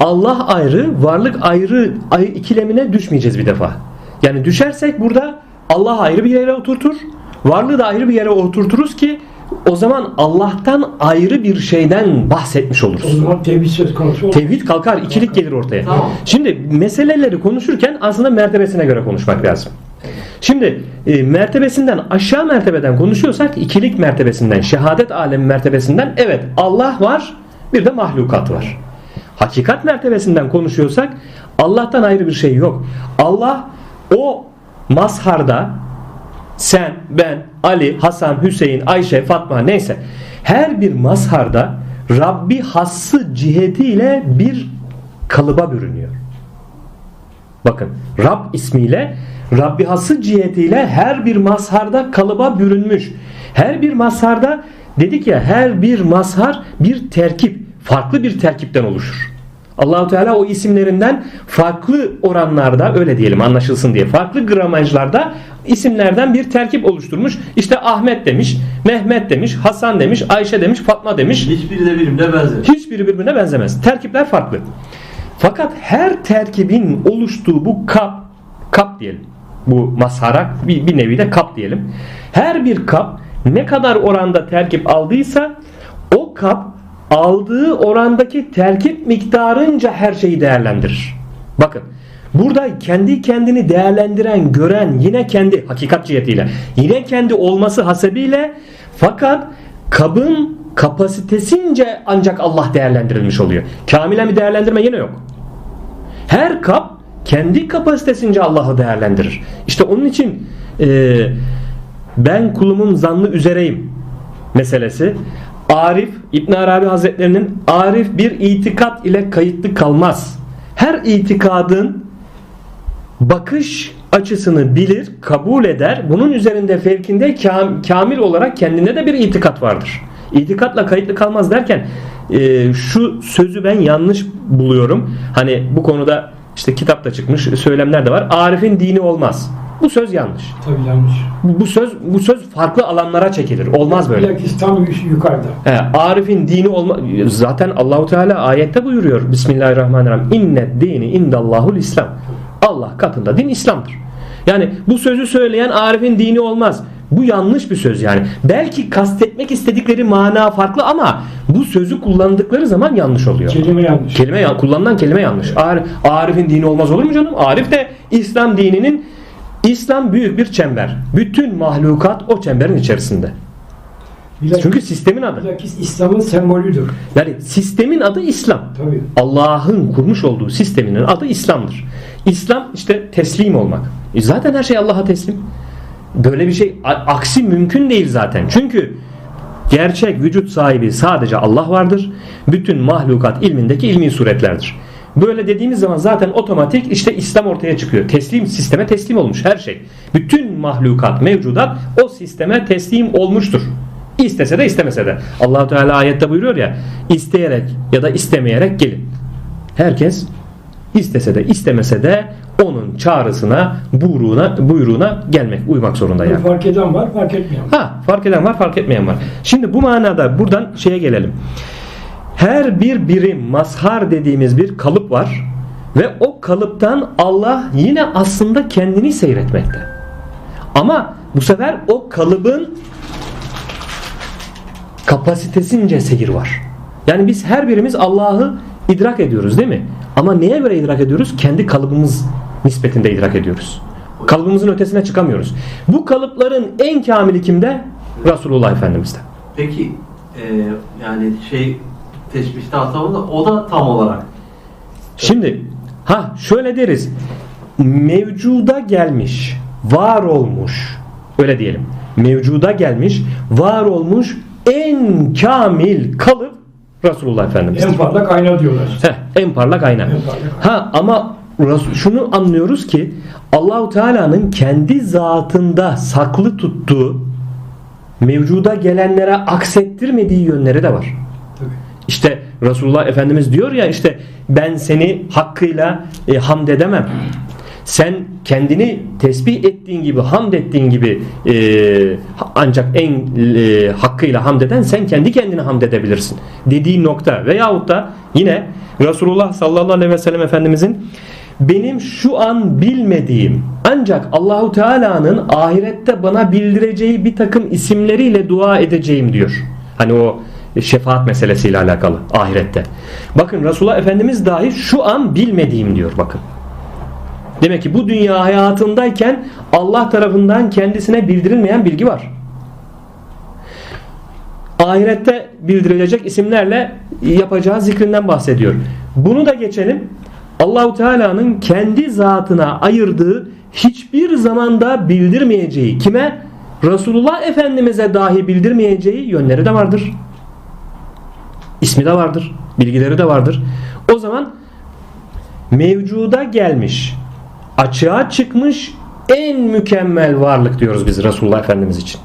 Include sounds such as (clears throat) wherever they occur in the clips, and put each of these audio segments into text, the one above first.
Allah ayrı, varlık ayrı ay- ikilemine düşmeyeceğiz bir defa. Yani düşersek burada Allah ayrı bir yere oturtur, varlığı da ayrı bir yere oturturuz ki o zaman Allah'tan ayrı bir şeyden bahsetmiş O oluruz. zaman tevhid söz konusu olur. Tevhid kalkar, ikilik gelir ortaya. Tamam. Şimdi meseleleri konuşurken aslında mertebesine göre konuşmak lazım. Şimdi e, mertebesinden aşağı mertebeden konuşuyorsak ikilik mertebesinden, şehadet alemi mertebesinden evet Allah var, bir de mahlukat var. Hakikat mertebesinden konuşuyorsak Allah'tan ayrı bir şey yok. Allah o mazharda sen, ben, Ali, Hasan, Hüseyin, Ayşe, Fatma neyse her bir mazharda Rabbi hassı cihetiyle bir kalıba bürünüyor. Bakın Rab ismiyle Rabbi hası cihetiyle her bir mazharda kalıba bürünmüş. Her bir mazharda dedik ya her bir mazhar bir terkip, farklı bir terkipten oluşur. Allahu Teala o isimlerinden farklı oranlarda öyle diyelim anlaşılsın diye farklı gramajlarda isimlerden bir terkip oluşturmuş. İşte Ahmet demiş, Mehmet demiş, Hasan demiş, Ayşe demiş, Fatma demiş. Hiçbiri de birbirine benzer. Hiçbiri birbirine benzemez. Terkipler farklı. Fakat her terkibin oluştuğu bu kap, kap diyelim. Bu mazhara bir, bir nevi de kap diyelim. Her bir kap ne kadar oranda terkip aldıysa o kap aldığı orandaki terkip miktarınca her şeyi değerlendirir. Bakın burada kendi kendini değerlendiren, gören yine kendi hakikat cihetiyle yine kendi olması hasebiyle fakat kabın kapasitesince ancak Allah değerlendirilmiş oluyor. Kamilen bir değerlendirme yine yok. Her kap kendi kapasitesince Allah'ı değerlendirir. İşte onun için e, ben kulumun zannı üzereyim meselesi. Arif İbn Arabi Hazretlerinin Arif bir itikat ile kayıtlı kalmaz. Her itikadın bakış açısını bilir, kabul eder. Bunun üzerinde fevkinde kam- kamil olarak kendinde de bir itikat vardır. İtikatla kayıtlı kalmaz derken e, şu sözü ben yanlış buluyorum. Hani bu konuda işte kitapta çıkmış söylemler de var. Arif'in dini olmaz. Bu söz yanlış. Tabii yanlış. Bu söz bu söz farklı alanlara çekilir. Olmaz böyle. Bilakis tam yuk- yukarıda. He, Arif'in dini olma zaten Allahu Teala ayette buyuruyor. Bismillahirrahmanirrahim. İnne dini indallahul İslam. Allah katında din İslam'dır. Yani bu sözü söyleyen Arif'in dini olmaz. Bu yanlış bir söz yani. Belki kastetmek istedikleri mana farklı ama bu sözü kullandıkları zaman yanlış oluyor. Kelime yanlış. Kelime ya- kullanılan kelime yanlış. Arif, Arif'in dini olmaz olur mu canım? Arif de İslam dininin İslam büyük bir çember. Bütün mahlukat o çemberin içerisinde. Bilakis, Çünkü sistemin adı. bilakis İslam'ın sembolüdür. Yani sistemin adı İslam. Allah'ın kurmuş olduğu sisteminin adı İslam'dır. İslam işte teslim olmak. E zaten her şey Allah'a teslim. Böyle bir şey aksi mümkün değil zaten. Çünkü gerçek vücut sahibi sadece Allah vardır. Bütün mahlukat ilmindeki ilmi suretlerdir. Böyle dediğimiz zaman zaten otomatik işte İslam ortaya çıkıyor. Teslim sisteme teslim olmuş her şey. Bütün mahlukat, mevcudat o sisteme teslim olmuştur. İstese de istemese de. Allahu Teala ayette buyuruyor ya isteyerek ya da istemeyerek gelin. Herkes istese de istemese de onun çağrısına, buyruğuna, buyruğuna gelmek, uymak zorunda yani. Fark eden var, fark etmeyen var. Ha fark eden var fark etmeyen var. Şimdi bu manada buradan şeye gelelim. Her bir birim mazhar dediğimiz bir kalıp var ve o kalıptan Allah yine aslında kendini seyretmekte. Ama bu sefer o kalıbın kapasitesince seyir var. Yani biz her birimiz Allah'ı idrak ediyoruz değil mi? Ama neye göre idrak ediyoruz? Kendi kalıbımız nispetinde idrak ediyoruz. Kalıbımızın ötesine çıkamıyoruz. Bu kalıpların en kamili kimde? Resulullah Efendimiz'de. Peki e, yani şey teşbihte atamı da o da tam olarak. Şimdi ha şöyle deriz. Mevcuda gelmiş, var olmuş. Öyle diyelim. Mevcuda gelmiş, var olmuş en kamil kalıp Resulullah Efendimiz'dir. En parlak ayna diyorlar. Heh, en parlak ayna. En parlak. Ha ama şunu anlıyoruz ki Allahu Teala'nın kendi zatında saklı tuttuğu mevcuda gelenlere aksettirmediği yönleri de var. İşte Resulullah Efendimiz diyor ya işte ben seni hakkıyla e, hamd edemem. sen kendini tesbih ettiğin gibi, hamd ettiğin gibi e, ancak en e, hakkıyla hamd eden sen kendi kendine hamd edebilirsin. Dediği nokta veyahut da yine Resulullah sallallahu aleyhi ve sellem Efendimizin benim şu an bilmediğim ancak Allahu Teala'nın ahirette bana bildireceği bir takım isimleriyle dua edeceğim diyor. Hani o şefaat meselesiyle alakalı ahirette. Bakın Resulullah Efendimiz dahi şu an bilmediğim diyor bakın. Demek ki bu dünya hayatındayken Allah tarafından kendisine bildirilmeyen bilgi var. Ahirette bildirilecek isimlerle yapacağı zikrinden bahsediyor. Bunu da geçelim. Allahu Teala'nın kendi zatına ayırdığı hiçbir zamanda bildirmeyeceği kime? Resulullah Efendimiz'e dahi bildirmeyeceği yönleri de vardır. İsmi de vardır. Bilgileri de vardır. O zaman mevcuda gelmiş, açığa çıkmış en mükemmel varlık diyoruz biz Resulullah Efendimiz için.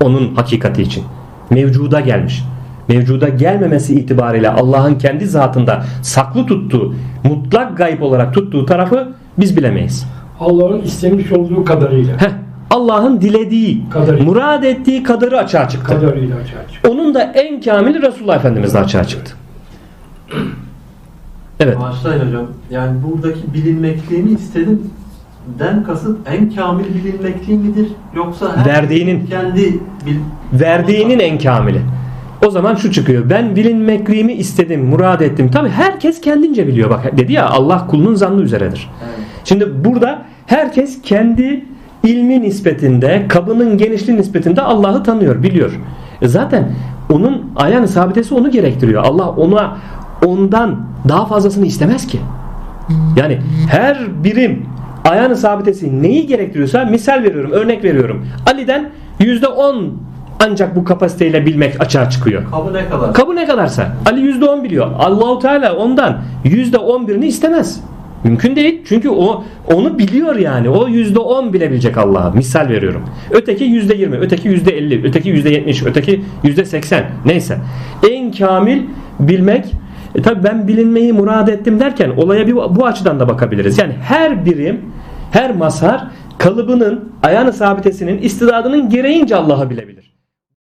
Onun hakikati için. Mevcuda gelmiş. Mevcuda gelmemesi itibariyle Allah'ın kendi zatında saklı tuttuğu, mutlak gayb olarak tuttuğu tarafı biz bilemeyiz. Allah'ın istemiş olduğu kadarıyla. Heh, Allah'ın dilediği, Kadarıyla. murad ettiği kadarı açığa çıktı. Kadarıyla açığa çıkıyor. Onun da en kamili Resulullah Efendimiz'de açığa çıktı. (clears throat) Evet. Başlayın hocam. Yani buradaki bilinmekliğini istedim. Den kasıt en kamil bilinmekliği midir? Yoksa her Verdiğinin. kendi bil... Verdiğinin en kamili. O zaman şu çıkıyor. Ben bilinmekliğimi istedim, murad ettim. Tabi herkes kendince biliyor. Bak dedi ya Allah kulunun zannı üzeredir. Evet. Şimdi burada herkes kendi ilmi nispetinde, kabının genişliği nispetinde Allah'ı tanıyor, biliyor. E zaten onun ayağın sabitesi onu gerektiriyor. Allah ona ondan daha fazlasını istemez ki. Yani her birim ayağın sabitesi neyi gerektiriyorsa misal veriyorum, örnek veriyorum. Ali'den %10 ancak bu kapasiteyle bilmek açığa çıkıyor. Kabı ne kadar? Kabı ne kadarsa. Ali %10 biliyor. Allahu Teala ondan %11'ini istemez. Mümkün değil. Çünkü o onu biliyor yani. O %10 bilebilecek Allah'a. Misal veriyorum. Öteki %20, öteki %50, öteki %70, öteki %80 neyse. En kamil bilmek e tabi ben bilinmeyi murad ettim derken olaya bir bu açıdan da bakabiliriz. Yani her birim, her mazhar kalıbının, ayağını sabitesinin, istidadının gereğince Allah'ı bilebilir.